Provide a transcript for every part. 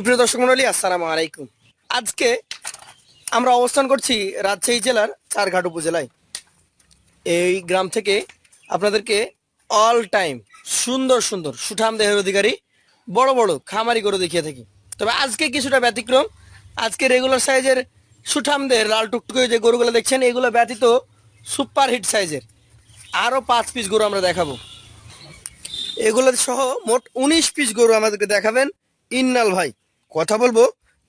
সুপ্রিয় দর্শক মন্ডলী, আসসালামু আলাইকুম। আজকে আমরা অবস্থান করছি রাজশাহী জেলার চারঘাট উপজেলায়। এই গ্রাম থেকে আপনাদেরকে অল টাইম সুন্দর সুন্দর সুঠাম দেহের অধিকারী, বড় বড় খামারি গরু দেখিয়ে থাকি। তবে আজকে কিছুটা ব্যতিক্রম, আজকে রেগুলার সাইজের সুঠাম দেহের লাল টুকটুকে যে গরুগুলো দেখছেন, এগুলো ব্যতীত সুপার হিট সাইজের আরও পাঁচ পিস গরু আমরা দেখাবো। এগুলো সহ মোট উনিশ পিস গরু আমাদেরকে দেখাবেন ইন্নাল ভাই। কথা বলব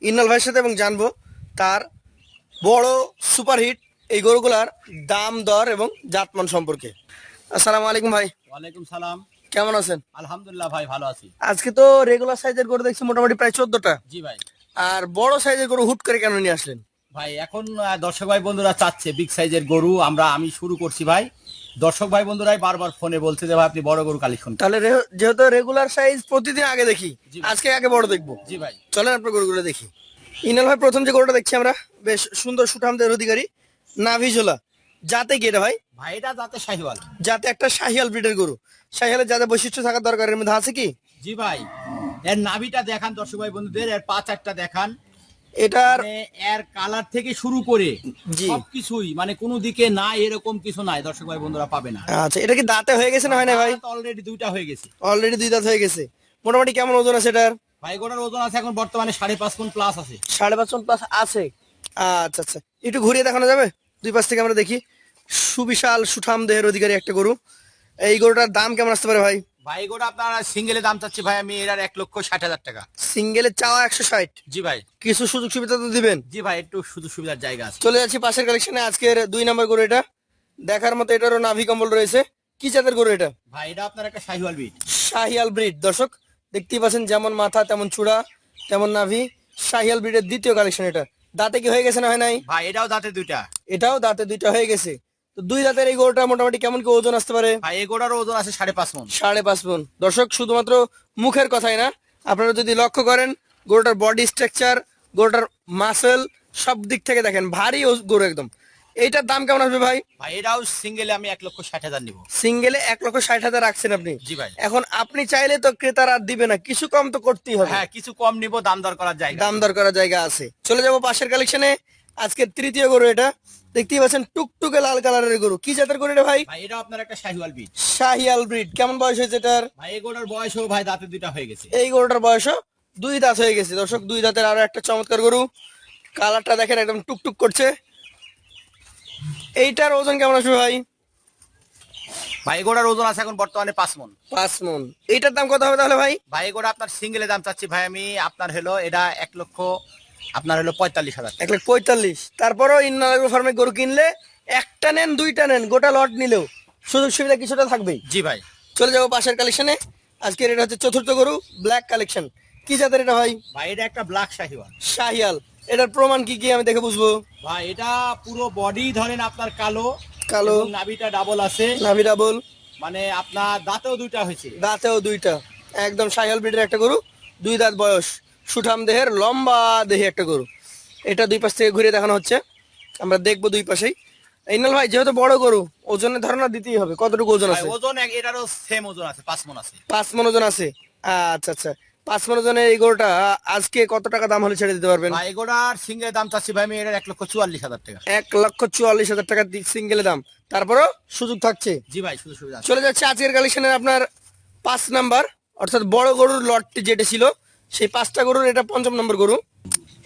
ইন্নাল ভাইয়ের সাথে এবং জানব তার বড় সুপারহিট এই গরুগুলার দাম দর এবং জাতমান সম্পর্কে। আসসালামু আলাইকুম ভাই। ওয়ালাইকুম সালাম। কেমন আছেন? আলহামদুলিল্লাহ ভাই ভালো আছি। আজকে তো রেগুলার সাইজের গরু দেখছি মোটামুটি প্রায় চোদ্দটা। জি ভাই। আর বড় সাইজের গরু হুট করে কেন নিয়ে আসলেন? ভাই এখন দর্শক ভাই বন্ধুরা চাচ্ছে বিগ সাইজের গরু। আমরা আমি শুরু করছি ভাই। দর্শক ভাই বন্ধুরাই বারবার ফোনে বলছে যে ভাই আপনি বড় গরু কালেকশন তাহলে যেহেতু রেগুলার সাইজ প্রতিদিন আগে দেখি। আজকে আগে বড় দেখব। জি ভাই। চলেন আপনার গরুগুলো দেখি। ইনাল ভাই প্রথম যে গরুটা দেখছি আমরা বেশ সুন্দর সুঠামদের অধিকারী নাভিঝোলা যাতে কি এটা ভাই? ভাই এটা যাতে শাহিওয়াল। যাতে একটা শাহিয়াল ব্রিডের গরু। শাহিয়ালের যাতে বৈশিষ্ট্য থাকার দরকার এর মধ্যে আছে কি? জি ভাই। এর নাভিটা দেখান দর্শক ভাই বন্ধুদের এর পা চারটা দেখান। এটার মানে এর কালার থেকে শুরু করে। সবকিছুই মানে কোনো দিকে নাই এরকম কিছু নাই দর্শক ভাই বন্ধুরা পাবে না। আচ্ছা এটা কি দাঁতে হয়ে গেছে না হয় না ভাই? অলরেডি দুইটা হয়ে গেছে। অলরেডি দুই দাঁত হয়ে গেছে। মোটামুটি কেমন ওজন আছে এটার? ভাই গোটার ওজন আছে এখন বর্তমানে সাড়ে পাঁচ পন প্লাস আছে। সাড়ে পাঁচ টন প্লাস আছে। আচ্ছা আচ্ছা। একটু ঘুরিয়ে দেখানো যাবে? দুই পাশ থেকে আমরা দেখি। সুবিশাল সুঠাম দেহের অধিকারী একটা গরু। এই গরুটার দাম কেমন আসতে পারে ভাই? ভাই গোটা আপনার সিঙ্গেলে দাম চাচ্ছি ভাই আমি এটার এক লক্ষ ষাট হাজার টাকা। সিঙ্গেলের চাওয়া একশো ষাট। জি ভাই। কিছু সুযোগ সুবিধা তো দিবেন? জি ভাই একটু সুযোগ সুবিধার জায়গা আছে। চলে যাচ্ছি পাশের কালেকশনে আজকের দুই নম্বর গরু এটা। দেখার মতো এটারও নাভি কম্বল রয়েছে। কি জাতের গরু এটা? ভাই এটা আপনার একটা শাহিওয়াল বিট শাহিয়াল ব্রিড দর্শক দেখতেই পাচ্ছেন যেমন মাথা তেমন চূড়া তেমন নাভি। শাহিয়াল ব্রিডের দ্বিতীয় কালেকশন এটা। দাঁতে কি হয়ে গেছে না হয় নাই? ভাই এটাও দাঁতে দুইটা। এটাও দাঁতে দুইটা হয়ে গেছে। তো দুই দাঁতের এই গরুটা মোটামুটি কেমন কি ওজন আসতে পারে? ভাই এই গোটার ওজন আছে সাড়ে পাঁচ মন। সাড়ে পাঁচ মন। দর্শক শুধুমাত্র মুখের কথাই না আপনারা যদি লক্ষ্য করেন গরুটার বডি স্ট্রাকচার গরুটার মাসেল সব দিক থেকে দেখেন ভারী ও- গরু একদম। এইটার দাম কেমন আসবে ভাই? ভাই এটাও সিঙ্গেলে আমি এক লক্ষ ষাট হাজার নিব। সিঙ্গেলে এক লক্ষ ষাট হাজার রাখছেন আপনি? জি ভাই। এখন আপনি চাইলে তো ক্রেতার আর দিবে না কিছু কম তো করতেই হবে। হ্যাঁ কিছু কম নিব দাম দর করার জায়গা। দাম দর করার জায়গা আছে। চলে যাব পাশের কালেকশনে আজকের তৃতীয় গরু এটা। দেখতেই পাচ্ছেন টুকটুকে লাল কালারের গরু। কি জাতের গরু এটা ভাই? ভাই এটাও আপনার একটা শাহিওয়াল ব্রিড। শাহিয়াল ব্রিড। কেমন বয়স হয়েছে এটার? ভাই এই গোটার বয়সও ভাই দাঁতে দুইটা হয়ে গেছে। এই গরুটার বয়সও দুই দাঁত হয়ে গেছে। দর্শক দুই দাঁতের আরও একটা চমৎকার গরু। কালারটা দেখেন একদম টুকটুক করছে। এইটার ওজন কেমন আসবে ভাই? ভাই এই গোটার ওজন আছে এখন বর্তমানে পাঁচ মন। পাঁচ মন। এইটার দাম কত হবে তাহলে ভাই? ভাই গোটা আপনার সিঙ্গেলে দাম চাচ্ছি ভাই আমি আপনার হলো এটা এক লক্ষ আপনার হলো পঁয়তাল্লিশ হাজার এক লাখ পঁয়তাল্লিশ। তারপরও ইন্নাগর ফার্মে গরু কিনলে একটা নেন দুইটা নেন গোটা লট নিলেও সুযোগ সুবিধা কিছুটা থাকবেই। জি ভাই। চলে যাব পাশের কালেকশনে। আজকের এটা হচ্ছে চতুর্থ গরু ব্ল্যাক কালেকশন কি জাতের এটা ভাই? ভাই এটা একটা ব্ল্যাক শাহিওয়াল। শাহিয়াল। এটার প্রমাণ কি কি আমি দেখে বুঝব? ভাই এটা পুরো বডি ধরেন আপনার কালো কালো। নাভিটা ডাবল আছে। নাভি ডাবল মানে আপনার দাঁতেও দুইটা হয়েছে। দাঁতেও দুইটা। একদম শাহিয়াল ব্রিডের একটা গরু দুই দাঁত বয়স। সুঠাম দেহের লম্বা দেহে একটা গরু। এটা দুই পাশ থেকে ঘুরে দেখানো হচ্ছে। আমরা দেখব দুই পাশেই। ইনাল ভাই যেহেতু বড় গরু ওজনের ধারণা দিতেই হবে। কতটুকু ওজন আছে? ওজন এটারও সেম ওজন আছে পাঁচ মন আছে। পাঁচ মন ওজন আছে। আচ্ছা আচ্ছা। পাঁচ মন ওজনের এই গরুটা আজকে কত টাকা দাম হলে ছেড়ে দিতে পারবেন? ভাই এগোটার সিঙ্গের দাম চাচ্ছি ভাই আমি এটার এক লক্ষ চুয়াল্লিশ হাজার টাকা। এক লক্ষ চুয়াল্লিশ হাজার টাকা সিঙ্গেলে দাম। তারপরও সুযোগ থাকছে। জি ভাই শুধু সুবিধা চলে যাচ্ছে আজকের কালেকশনের আপনার পাঁচ নাম্বার। অর্থাৎ বড় গরুর লটটি যেটা ছিল সেই পাঁচটা গরুর এটা পঞ্চম নম্বর গরু।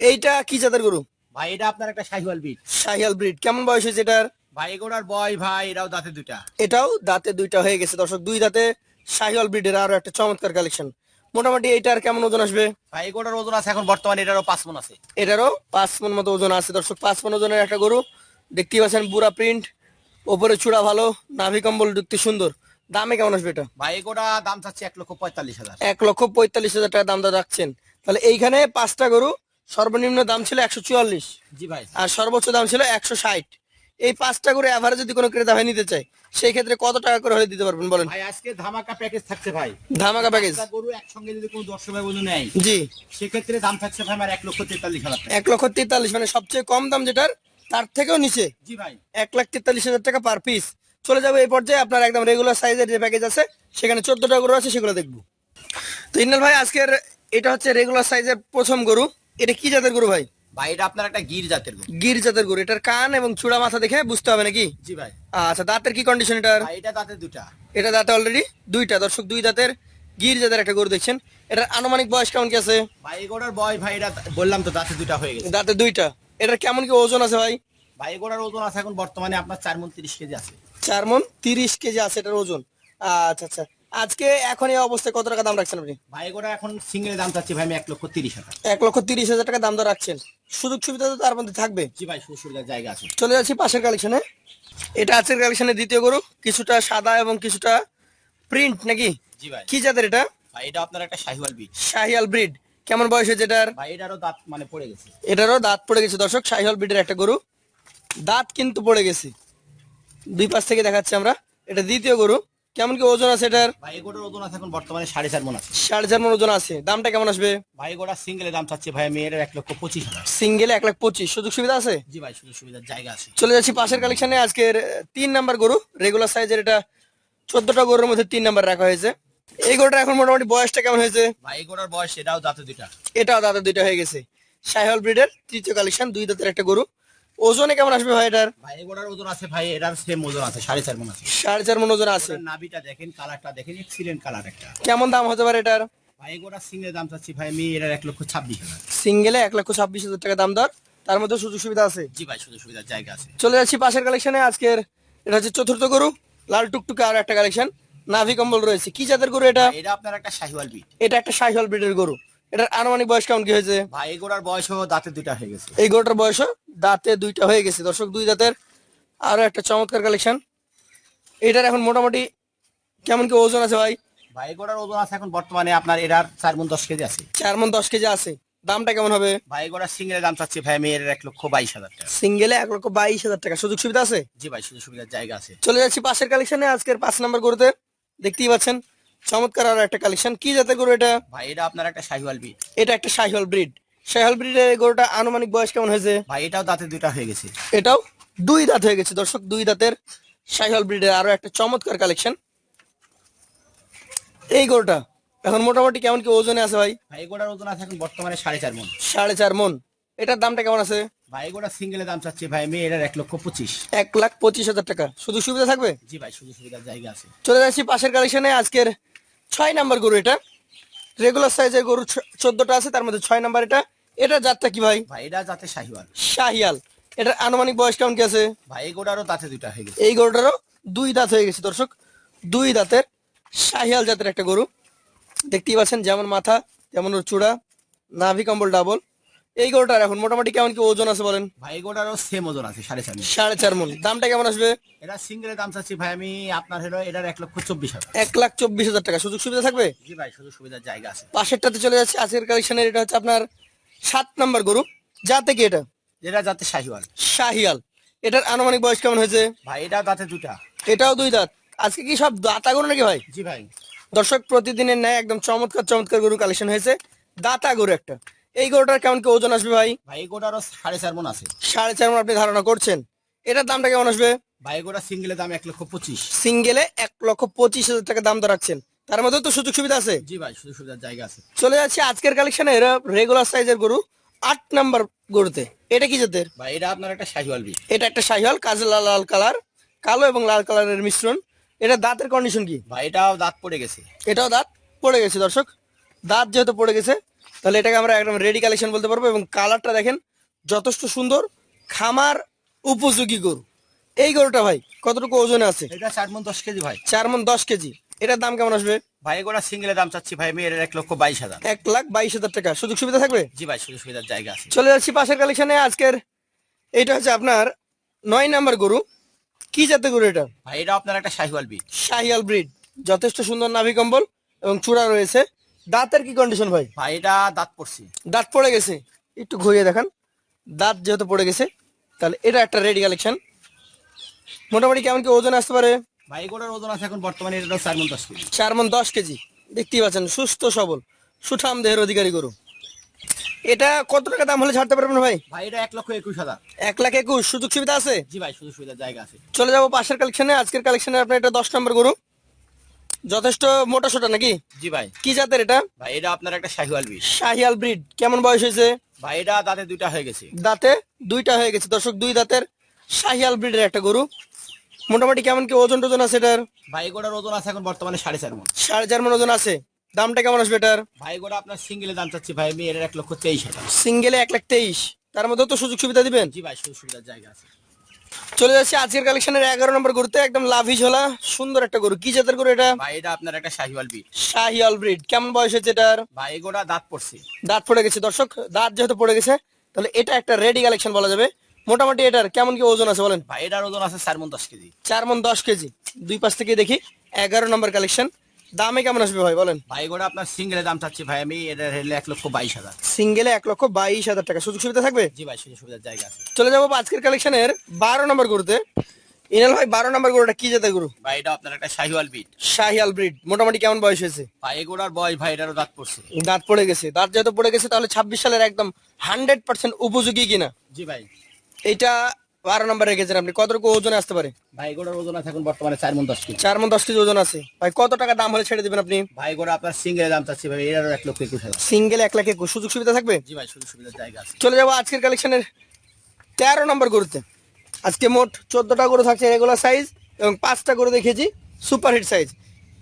এইটা কি জাতের গরু? ভাই এটা আপনার একটা শাহিওয়াল ব্রিড। শাহিয়াল ব্রিড। কেমন বয়স হয়েছে এটার? ভাই এগোটার বয় ভাই এটাও দাঁতে দুইটা। এটাও দাঁতে দুইটা হয়ে গেছে। দর্শক দুই দাঁতে শাহিয়াল ব্রিডের আরও একটা চমৎকার কালেকশন। মোটামুটি এইটার কেমন ওজন আসবে? ভাই এগোটার ওজন আছে এখন বর্তমানে এটারও পাঁচ মন আছে। এটারও পাঁচ মন মতো ওজন আছে। দর্শক পাঁচ মন ওজনের একটা গরু। দেখতেই পাচ্ছেন বুড়া প্রিন্ট ওপরে চূড়া ভালো নাভি কম্বল দেখতে সুন্দর। দামে কেমন আসবে এটা? ভাই এগোটা দাম চাচ্ছি এক লক্ষ পঁয়তাল্লিশ হাজার। এক লক্ষ পঁয়তাল্লিশ হাজার টাকা দাম রাখছেন। তাহলে এইখানে পাঁচটা গরু সর্বনিম্ন দাম ছিল একশো চুয়াল্লিশ। জি ভাই। আর সর্বোচ্চ দাম ছিল একশো ষাট। এই পাঁচটা করে অ্যাভারেজ যদি কোনো ক্রেতা ভাই নিতে চায় সেই ক্ষেত্রে কত টাকা করে হলে দিতে পারবেন বলেন? ভাই আজকে ধামাকা প্যাকেজ থাকছে ভাই। ধামাকা প্যাকেজ গরু একসঙ্গে যদি কোনো দর্শক ভাই বন্ধু নেয় জি। সেক্ষেত্রে দাম থাকছে ভাই আমার এক লক্ষ তেতাল্লিশ হাজার এক লক্ষ তেতাল্লিশ মানে সবচেয়ে কম দাম যেটার তার থেকেও নিচে। জি ভাই। এক লাখ তেতাল্লিশ হাজার টাকা পার পিস চলে যাব এই পর্যায়ে। আপনার একদম রেগুলার সাইজের যে প্যাকেজ আছে সেখানে চোদ্দটা গরু আছে সেগুলো দেখব। তো ইন্নাল ভাই আজকের এটা হচ্ছে রেগুলার সাইজের প্রথম গরু। এটা কি জাতের গরু ভাই? ভাই এটা আপনার একটা গির জাতের গরু। গির জাতের গরু। এটার কান এবং চূড়া মাথা দেখে বুঝতে হবে নাকি? জি ভাই। আচ্ছা দাঁতের কি কন্ডিশন এটার? এটা তাতে দুটা। এটা দাঁতে অলরেডি দুইটা। দর্শক দুই দাঁতের গির জাতের একটা গরু দেখছেন। এটার আনুমানিক বয়স কেমন কি আছে? ভাই এটা বললাম তো দাঁতে দুটা হয়ে গেছে। দাঁতে দুইটা। এটার কেমন কি ওজন আছে ভাই? ভাই গোড়ার ওজন আছে এখন বর্তমানে আপনার চার মন তিরিশ কেজি আছে। চার মন তিরিশ কেজি আছে এটার ওজন। আচ্ছা আচ্ছা। আজকে এখন এই অবস্থায় কত টাকা দাম রাখছেন আপনি? ভাই এগোড়া এখন সিঙ্গেল দাম চাচ্ছি ভাই আমি এক লক্ষ তিরিশ হাজার। এক লক্ষ তিরিশ হাজার টাকা দাম দর রাখছেন। সুযোগ সুবিধা তো তার মধ্যে থাকবে। জি ভাই সুযোগ সুবিধার জায়গা আছে। চলে যাচ্ছি পাশের কালেকশনে এটা আজকের কালেকশনে দ্বিতীয় গরু কিছুটা সাদা এবং কিছুটা প্রিন্ট নাকি? জি ভাই। কি জাতের এটা? ভাই এটা আপনার একটা শাহিওয়াল বিট শাহিয়াল ব্রিড কেমন বয়স হয়েছে এটার? ভাই এটারও দাঁত মানে পড়ে গেছে। এটারও দাঁত পড়ে গেছে। দর্শক শাহিয়াল ব্রিডের একটা গরু। দাঁত কিন্তু পড়ে গেছে। দুই পাশ থেকে দেখাচ্ছি আমরা। এটা দ্বিতীয় গরু। কেমন কি ওজন আছে এটার? ভাই এগোড়ার ওজন আছে এখন বর্তমানে সাড়ে চার মন আছে। সাড়ে চার মন ওজন আছে। দামটা কেমন আসবে? ভাই এগোড়া সিঙ্গেলের দাম চাচ্ছি। ভাই আমি এর এক লক্ষ পঁচিশ সিঙ্গেলে এক লাখ পঁচিশ। সুযোগ সুবিধা আছে? জি ভাই সুযোগ সুবিধার জায়গা আছে। চলে যাচ্ছি পাশের কালেকশনে আজকের তিন নাম্বার গরু। রেগুলার সাইজের এটা চোদ্দটা গরুর মধ্যে তিন নাম্বার রাখা হয়েছে। এই গরুটা এখন মোটামুটি বয়সটা কেমন হয়েছে? ভাই এগোড়ার বয়স এটাও দাঁতে দুইটা। এটাও দাঁতের দুইটা হয়ে গেছে। সাইহল ব্রিডের তৃতীয় কালেকশন দুই দাঁতের একটা গরু। ওজনে কেমন আসবে ভাই এটার? ভাই এগোড়ার ওজন আছে ভাই এটার সেম ওজন আছে সাড়ে চার মন আছে। সাড়ে চার মন ওজন আছে। নাভিটা দেখেন কালারটা দেখেন এক্সিলেন্ট কালার একটা। কেমন দাম হতে পারে এটার? ভাই এগোড়ার সিঙ্গেল দাম চাচ্ছি ভাই আমি এটার এক লক্ষ ছাব্বিশ হাজার। সিঙ্গেলে এক লক্ষ ছাব্বিশ হাজার টাকা দাম দর। তার মধ্যে সুযোগ সুবিধা আছে? জি ভাই সুযোগ সুবিধার জায়গা আছে। চলে যাচ্ছি পাশের কালেকশনে আজকের এটা হচ্ছে চতুর্থ গরু লাল টুকটুকে আর একটা কালেকশন নাভি কম্বল রয়েছে। কি জাতের গরু এটা? এটা আপনার একটা শাহিওয়াল বিট এটা একটা সাইহল ব্রিডের গরু। এটার আনুমানিক বয়স কেমন কি হয়েছে? ভাই এগোড়ার বয়সও দাঁতে দুটা হয়ে গেছে। এই গরুটার বয়সও দাঁতে দুইটা হয়ে গেছে। দর্শক দুই দাঁতের আরও একটা চমৎকার কালেকশন এটার এখন মোটামুটি কেমন কি ওজন আছে ভাই? ভাই এগোড়ার ওজন আছে এখন বর্তমানে আপনার এটার চার মন দশ কেজি আছে। চার মন দশ কেজি আছে। দামটা কেমন হবে? ভাই এগোড়ার সিঙ্গেলের দাম চাচ্ছি ভাই আমি এর এক লক্ষ বাইশ হাজার টাকা। সিঙ্গেলে এক লক্ষ বাইশ হাজার টাকা। সুযোগ সুবিধা আছে? জি ভাই সুযোগ সুবিধার জায়গা আছে। চলে যাচ্ছি পাশের কালেকশনে আজকের পাঁচ নম্বর গরুতে দেখতেই পাচ্ছেন। চমৎকার আর একটা কালেকশন কি জাতের গরু এটা? ভাই এটা আপনার একটা শাহিওয়াল ব্রিড এটা একটা সাইহল ব্রিড সাইহল ব্রিডের গরুটা আনুমানিক বয়স কেমন হয়েছে? ভাই এটাও দাঁতে দুটা হয়ে গেছে। এটাও দুই দাঁত হয়ে গেছে। দর্শক দুই দাঁতের সাইহল ব্রিডের আরও একটা চমৎকার কালেকশন। এই গরুটা এখন মোটামুটি কেমন কি ওজনে আছে ভাই? ভাই এগোড়ার ওজন আছে এখন বর্তমানে সাড়ে চার মন। সাড়ে চার মন। এটার দামটা কেমন আছে? ভাই এগোড়ার সিঙ্গেলের দাম চাচ্ছি। ভাই আমি এটার এক লক্ষ পঁচিশ। এক লাখ পঁচিশ হাজার টাকা। শুধু সুবিধা থাকবে? জি ভাই সুযোগ সুবিধার জায়গা আছে। চলে যাচ্ছি পাশের কালেকশনে। আজকের ছয় নাম্বার গরু এটা। রেগুলার সাইজের গরু চোদ্দটা আছে তার মধ্যে ছয় নাম্বার এটা। এটা জাতটা কি ভাই? ভাই এটা জাতে শাহিওয়াল। শাহিয়াল। এটার আনুমানিক বয়স কেমন কি আছে? ভাই এগোড়ারও দাঁতে দুইটা হয়ে গেছে। এই গরুটারও দুই দাঁত হয়ে গেছে দর্শক। দুই দাঁতের শাহিয়াল জাতের একটা গরু। দেখতেই পাচ্ছেন যেমন মাথা তেমন ওর চূড়া নাভি কম্বল ডাবল। এই গরুটার এখন মোটামুটি কেমন কি ওজন আছে বলেন? ভাই এগোড়ারও সেম ওজন আছে সাড়ে চার মন সাড়ে চার মন দামটা কেমন আসবে? এটা সিঙ্গেলের দাম চাচ্ছি ভাই আমি আপনার হলো এটার এক লক্ষ চব্বিশ হাজার। এক লাখ চব্বিশ হাজার টাকা। সুযোগ সুবিধা থাকবে? জি ভাই সুযোগ সুবিধার জায়গা আছে। পাশেরটাতে চলে যাচ্ছে আজকের কালেকশনের এটা হচ্ছে আপনার সাত নাম্বার গরু। যাতে কি এটা? এটা যাতে শাহিওয়াল। শাহিয়াল এটার আনুমানিক বয়স কেমন হয়েছে? ভাই এটা দাঁতে দুটা এটাও দুই দাঁত আজকে কি সব দাতা গরু নাকি ভাই? জি ভাই। দর্শক প্রতিদিনের ন্যায় একদম চমৎকার চমৎকার গরু কালেকশন হয়েছে। দাতা গরু একটা। এই গরুটার কেমন কি ওজন আসবে ভাই? ভাই এগোড়ারও সাড়ে চার মন আছে। সাড়ে চার মণ আপনি ধারণা করছেন। এটার দামটা কেমন আসবে? ভাই এগোড়া সিঙ্গেলের দাম এক লক্ষ পঁচিশ। সিঙ্গেলে এক লক্ষ পঁচিশ হাজার টাকা দাম তো রাখছেন। তার মধ্যে তো সুযোগ সুবিধা আছে? জি ভাই সুযোগ সুবিধার জায়গা আছে। চলে যাচ্ছে আজকের কালেকশনে এরা রেগুলার সাইজের গরু আট নাম্বার গরুতে। এটা কি জাতের? ভাই এটা আপনার একটা শাহিওয়াল বি এটা একটা শাহিওয়াল কাজে লাল লাল কালার কালো এবং লাল কালারের মিশ্রণ। এটা দাঁতের কন্ডিশন কি? ভাই এটাও দাঁত পড়ে গেছে। এটাও দাঁত পড়ে গেছে দর্শক। দাঁত যেহেতু পড়ে গেছে তাহলে এটাকে আমরা একদম রেডি কালেকশন বলতে পারব এবং কালারটা দেখেন যথেষ্ট সুন্দর খামার উপযোগী গরু। এই গরুটা ভাই কতটুকু ওজনে আছে? এটা চার মন দশ কেজি ভাই। চার মন দশ কেজি। এটার দাম কেমন আসবে? ভাই এগোড়া সিঙ্গেলের দাম চাচ্ছি ভাই আমি এর এক লক্ষ বাইশ হাজার। এক লাখ বাইশ হাজার টাকা। সুযোগ সুবিধা থাকবে? জি ভাই সুযোগ সুবিধার জায়গা আছে। চলে যাচ্ছি পাশের কালেকশনে আজকের এটা হচ্ছে আপনার নয় নাম্বার গরু। কি জাতের গরু এটা? ভাই এটা আপনার একটা শাহিওয়াল ব্রিড শাহিয়াল ব্রিড যথেষ্ট সুন্দর নাভি কম্বল এবং চূড়া রয়েছে। দাঁতের কি কন্ডিশন ভাই? ভাই এটা দাঁত পড়ছে। দাঁত পড়ে গেছে। একটু ঘুরিয়ে দেখান। দাঁত যেহেতু পড়ে গেছে তাহলে এটা একটা রেডি কালেকশন মোটামুটি কেমন কি ওজন আসতে পারে? ভাই ওজন আছে এখন বর্তমানে এটা চার মন দশ কেজি। চার মন দশ কেজি। দেখতেই পাচ্ছেন সুস্থ সবল সুঠাম দেহের অধিকারী গরু। এটা কত টাকা দাম হলে ছাড়তে পারবেন ভাই? ভাই এটা এক লক্ষ একুশ হাজার। এক লাখ একুশ সুযোগ সুবিধা আছে? জি ভাই সুযোগ জায়গা আছে। চলে যাব পাশের কালেকশনে আজকের কালেকশনে আপনার এটা দশ নম্বর গরু। যথেষ্ট মোটা সোটা নাকি? জি ভাই। কি জাতের এটা? ভাই এটা আপনার একটা শাহিওয়াল বিট শাহিয়াল ব্রিড কেমন বয়স হয়েছে? ভাই এটা দাঁতে দুইটা হয়ে গেছে। দাঁতে দুইটা হয়ে গেছে। দর্শক দুই দাঁতের শাহিয়াল ব্রিডের একটা গরু। মোটামুটি কেমন কি ওজন টোজন আছে এটার? ভাই এগোটার ওজন আছে এখন বর্তমানে সাড়ে চার মন। সাড়ে চার মন ওজন আছে। দামটা কেমন আসবে এটার? ভাই এগোটা আপনার সিঙ্গেলে দাম চাচ্ছি ভাই এটার এক লক্ষ তেইশ হাজার। সিঙ্গেলে এক লাখ তেইশ। তার মধ্যে তো সুযোগ সুবিধা দিবেন? জি ভাই সুযোগ সুবিধার জায়গা আছে। চলে যাচ্ছে আজকের কালেকশনের এগারো নম্বর গরুতে একদম লাভি ঝোলা সুন্দর একটা গরু। কি জাতের গরু এটা? ভাই এটা আপনার একটা শাহিওয়াল বিট শাহিয়াল ব্রিড। কেমন বয়স হয়েছে এটার? ভাই এগোটা দাঁত পড়ছে। দাঁত পড়ে গেছে। দর্শক দাঁত যেহেতু পড়ে গেছে তাহলে এটা একটা রেডি কালেকশন বলা যাবে। মোটামুটি এটার কেমন কি ওজন আছে বলেন? ভাই এটার ওজন আছে চার মন দশ কেজি। চার মন দশ কেজি। দুই পাশ থেকে দেখি এগারো নম্বর কালেকশন দামে কেমন আসবে ভাই বলেন? ভাই এগোটা আপনার সিঙ্গেলে দাম চাচ্ছি ভাই আমি এটার হেলে এক লক্ষ বাইশ হাজার। সিঙ্গেলে এক লক্ষ বাইশ হাজার টাকা। সুযোগ সুবিধা থাকবে? জি ভাই সুযোগ সুবিধার জায়গা আছে। চলে যাব আজকের কালেকশনের বারো নম্বর গরুতে। ইনাল ভাই বারো নম্বর গরুটা কি জাতের গরু? ভাই এটা আপনার একটা শাহিওয়াল ব্রিড শাহিয়াল ব্রিড মোটামুটি কেমন বয়স হয়েছে? ভাই এগোটার বয়স ভাই এটারও দাঁত পড়ছে। দাঁত পড়ে গেছে। দাঁত যেহেতু পড়ে গেছে তাহলে ছাব্বিশ সালের একদম হান্ড্রেড পার্সেন্ট উপযোগী কিনা? জি ভাই। এইটা বারো নম্বর রেখেছেন আপনি। কতটুকু ওজন আসতে পারে? ভাই এগোটার ওজন আছে এখন বর্তমানে চার মন দশ কেজি। চার মন দশ কেজি ওজন আছে। ভাই কত টাকা দাম হলে ছেড়ে দেবেন আপনি? ভাই এগোটা আপনার সিঙ্গেলে দাম চাচ্ছি ভাই এটারও এক লক্ষ একুশ হাজার। সিঙ্গেল এক লাখ একুশ। সুযোগ সুবিধা থাকবে? জি ভাই সুযোগ সুবিধার জায়গা আছে। চলে যাব আজকের কালেকশনের তেরো নম্বর গরুতে। আজকে মোট চোদ্দটা গরু থাকছে রেগুলার সাইজ এবং পাঁচটা গরু দেখেছি সুপার হিট সাইজ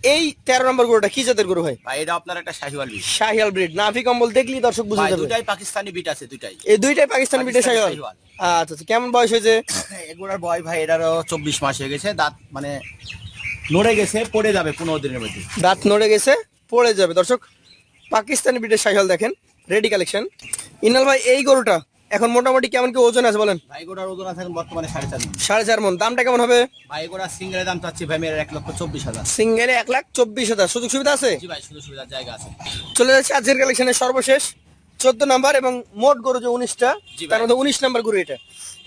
এই তেরো নম্বর গরুটা কি জাতের গরু হয়? ভাই এটা আপনার একটা শাহিওয়াল বিট শাহিয়াল ব্রিড নাভি কম্বল দেখলি দর্শক বুঝে ভাই যাবে। দুটাই পাকিস্তানি বিট আছে দুটাই এই দুইটাই পাকিস্তানি পাকিস্তানি শাহিওয়াল? শাহিওয়াল। আচ্ছা আচ্ছা কেমন বয়স হয়েছে? এগুলোর বয় ভাই এটারও চব্বিশ মাস হয়ে গেছে দাঁত মানে নড়ে গেছে পড়ে যাবে পনেরো দিনের মধ্যে। দাঁত নড়ে গেছে পড়ে যাবে। দর্শক পাকিস্তানি ব্রিডের শাহিওয়াল দেখেন রেডি কালেকশন ইনাল ভাই এই গরুটা এখন মোটামুটি কেমন কি ওজন আছে বলেন? ভাই এগুলোর ওজন আছে বর্তমানে সাড়ে চার মণ। সাড়ে চার মন। দামটা কেমন হবে? ভাই এগুলোর সিঙ্গেলের দাম চাচ্ছি ভাই মেয়ের এক লক্ষ চব্বিশ হাজার। সিঙ্গেলে এক লাখ চব্বিশ হাজার। সুযোগ সুবিধা আছে? জি ভাই সুযোগ সুবিধার জায়গা আছে। চলে যাচ্ছে আজকের কালেকশনের সর্বশেষ। চোদ্দ নাম্বার এবং মোট গরু যে উনিশটা তার মধ্যে উনিশ নাম্বার গরু এটা।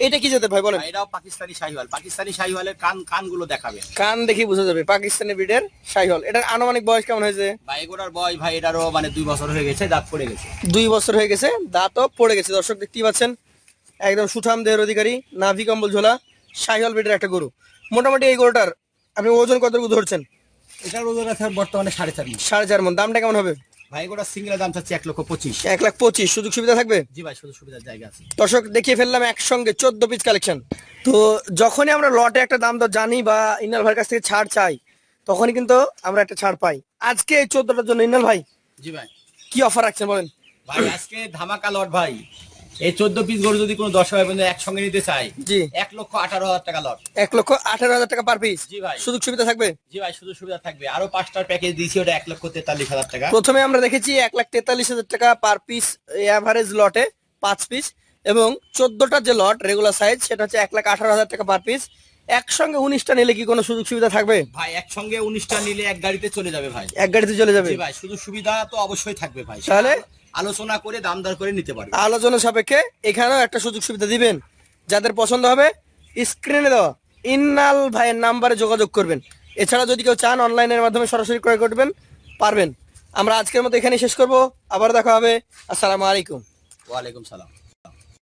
এটা কি যেতে ভাই বলেন? এটাও পাকিস্তানি শাহিওয়াল। পাকিস্তানি শাহিওয়ালের কান কানগুলো দেখাবে কান দেখি বোঝা যাবে পাকিস্তানি ব্রিডের শাহিওয়াল। এটার আনুমানিক বয়স কেমন হয়েছে? ভাই এগুলোর বয় ভাই এটারও মানে দুই বছর হয়ে গেছে দাঁত পড়ে গেছে। দুই বছর হয়ে গেছে দাঁতও পড়ে গেছে। দর্শক দেখতেই পাচ্ছেন একদম সুঠাম দেহের অধিকারী নাভি কম্বল ঝোলা শাহিওয়াল ব্রিডের একটা গরু। মোটামুটি এই গরুটার আপনি ওজন কতটুকু ধরছেন? এটার ওজন আছে বর্তমানে সাড়ে চার। সাড়ে চার মন। দামটা কেমন হবে? ভাই গোটা সিঙ্গেলের দাম চাচ্ছি এক লক্ষ পঁচিশ। এক লাখ পঁচিশ সুযোগ সুবিধা থাকবে? জি ভাই সুযোগ সুবিধার জায়গা আছে। দর্শক দেখিয়ে ফেললাম একসঙ্গে চোদ্দ পিস কালেকশন তো যখনই আমরা লটে একটা দাম দর জানি বা ইনাল ভাইয়ের কাছ থেকে ছাড় চাই তখনই কিন্তু আমরা একটা ছাড় পাই। আজকে এই চোদ্দটার জন্য ইনাল ভাই জি ভাই। কি অফার রাখছেন বলেন? ভাই আজকে ধামাকা লট ভাই। এই চোদ্দ পিস গরু যদি কোনো দশ বন্ধু একসঙ্গে নিতে চাই জি। এক লক্ষ আঠারো হাজার টাকা লট এক লক্ষ আঠারো হাজার টাকা পার পিস জি ভাই। সুযোগ সুবিধা থাকবে? জি ভাই সুযোগ সুবিধা থাকবে। আরও পাঁচটার প্যাকেজ দিয়েছি ওটা এক লক্ষ তেতাল্লিশ হাজার টাকা। প্রথমে আমরা দেখেছি এক লাখ তেতাল্লিশ হাজার টাকা পার পিস অ্যাভারেজ লটে পাঁচ পিস এবং চোদ্দটা যে লট রেগুলার সাইজ সেটা হচ্ছে এক লাখ আঠারো হাজার টাকা পার পিস একসঙ্গে উনিশটা নিলে কি কোনো সুযোগ সুবিধা থাকবে? ভাই একসঙ্গে উনিশটা নিলে এক গাড়িতে চলে যাবে ভাই। এক গাড়িতে চলে যাবে। ভাই সুযোগ সুবিধা তো অবশ্যই থাকবে ভাই। তাহলে? আলোচনা করে দাম দর করে নিতে পারবে। আলোচনা সাপেক্ষে এখানেও একটা সুযোগ সুবিধা দিবেন। যাদের পছন্দ হবে স্ক্রিনে দেওয়া ইন্নাল ভাইয়ের নাম্বারে যোগাযোগ করবেন। এছাড়া যদি কেউ চান অনলাইনের মাধ্যমে সরাসরি ক্রয় করবেন পারবেন। আমরা আজকের মতো এখানে শেষ করব। আবার দেখা হবে। আসসালামু আলাইকুম। ওয়ালাইকুম সালাম।